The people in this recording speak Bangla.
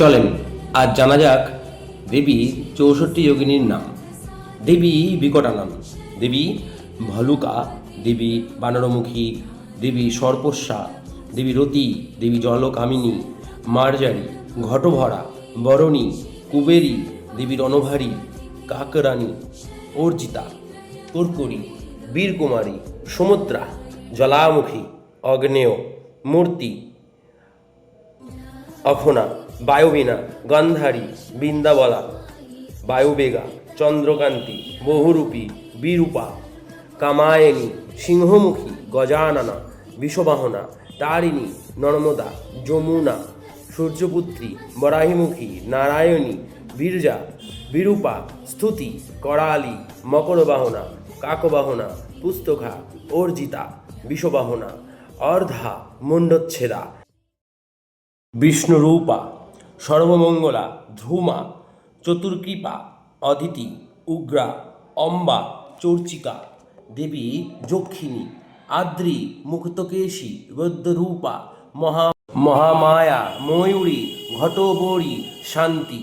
চলেন আজ জানা যাক দেবী চৌষট্টি যোগিনীর নাম। দেবী বিকটানন দেবী ভলুকা, দেবী বানরমুখী, দেবী সর্পস্যা, দেবী রতি, দেবী জলকামিনী, মার্জারি, ঘটভরা, বরণী, কুবেরী, দেবী রণভারী, কাকরানী, অর্জিতা, কর্করী, বীরকুমারী সমুদ্রা জলামুখী অগ্নেয়, মূর্তি অখনা বায়ুবীণা গন্ধারী, বৃন্দাবলা, বায়ুবেগা, চন্দ্রকান্তি, বহুরূপী, বিরূপা, কামায়নী, সিংহমুখী, গজাননা, বিষবাহনা, তারিণী, নর্মদা, যমুনা, সূর্যপুত্রী, বরাহিমুখী, নারায়ণী, বীরজা, বিরূপা, স্তুতি, করালি, মকরবাহনা, কাকবাহনা, পুস্তকা, অর্জিতা, বিষবাহনা, অর্ধা, মুণ্ডচ্ছেদা। বিষ্ণুরূপা সর্বমঙ্গলা, ধ্রুমা, চতুর্কৃপা, অদিতি, উগ্রা, অম্বা, চর্চিকা, দেবী, যক্ষিণী, আদ্রি, মুক্তকেশী, রৌদ্ররূপা, মহা, মহামায়া, ময়ূরী, ঘটবরী, শান্তি।